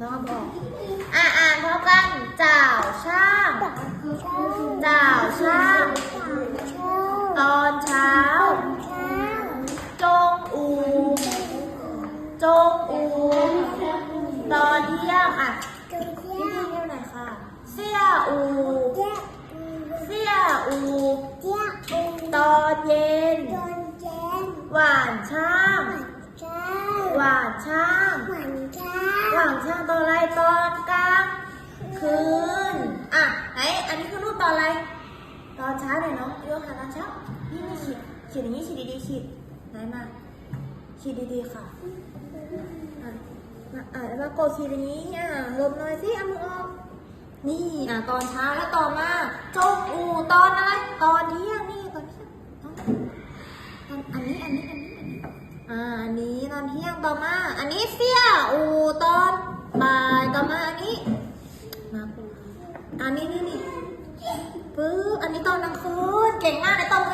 น้องบอกอะอ่านพร้อมกันจ่าวช่างจ่าวช่าง ตอนเช้า จงอู จงอู ตอนเที่ยงอะพี่พี่เรียกหน่อยค่ะเสี่ยอูเสี่ยอูตอนเย็น หวานช่าง หวานช่าง ช่างตอนอะไรตอนกลางคืนอะไหนอันนี้คือรูปตอนอะไรตอนเช้าหน่อยเนาะยกขาตอนเช้านี่นี่ขีดขีดอย่างนี้ขีดดีๆขีดไหนมาขีดดีๆค่ะอะมาอะแล้วมากดขีดอย่างนี้อะลบหน่อยสิเอามือออกนี่อะตอนเช้าแล้วต่อมาจงอูตอนอะไรตอนเที่ยงนี่ตอนเที่ยงตอนอันนี้อันนี้อันนี้อันนี้อ่าอันนี้ตอนเที่ยงต่อมา อันนี้เสี่ยอู อันนี้นี่นี่ปึ๊บอันนี้ตอนกลางคืนเก่งมากในตอนเลย